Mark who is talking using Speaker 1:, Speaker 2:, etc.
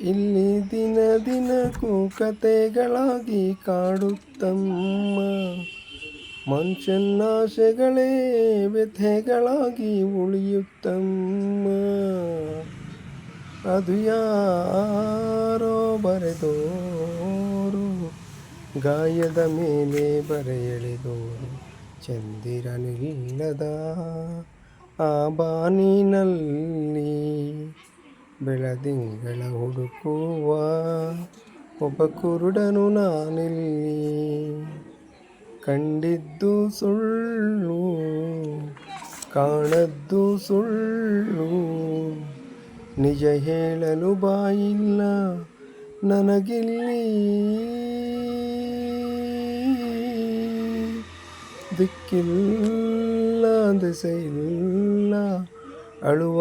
Speaker 1: ಇಲ್ಲಿ ದಿನ ದಿನಕ್ಕೂ ಕತೆಗಳಾಗಿ ಕಾಡುತ್ತಮ್ಮ. ಮನುಷ್ಯನಾಶೆಗಳೇ ವ್ಯಥೆಗಳಾಗಿ ಉಳಿಯುತ್ತಮ್ಮ. ಅದು ಯಾರೋ ಬರೆದೋರು, ಗಾಯದ ಮೇಲೆ ಬರೆಯಳಿದೋರು ಚಂದಿರನಿಲ್ಲದ ಆ ಬಾನಿನಲ್ಲಿ ಬೆಳದಿಂಗಳ ಹುಡುಕುವ ಒಬ್ಬ ಕುರುಡನು ನಾನಿಲ್ಲಿ. ಕಂಡಿದ್ದು ಸುಳ್ಳು, ಕಾಣದ್ದು ಸುಳ್ಳು. ನಿಜ ಹೇಳಲು ಬಾಯಿಲ್ಲ ನನಗಿಲ್ಲಿ. ದಿಕ್ಕಿಲ್ಲ ದೆಸೆಯಿಲ್ಲ, ಅಳುವ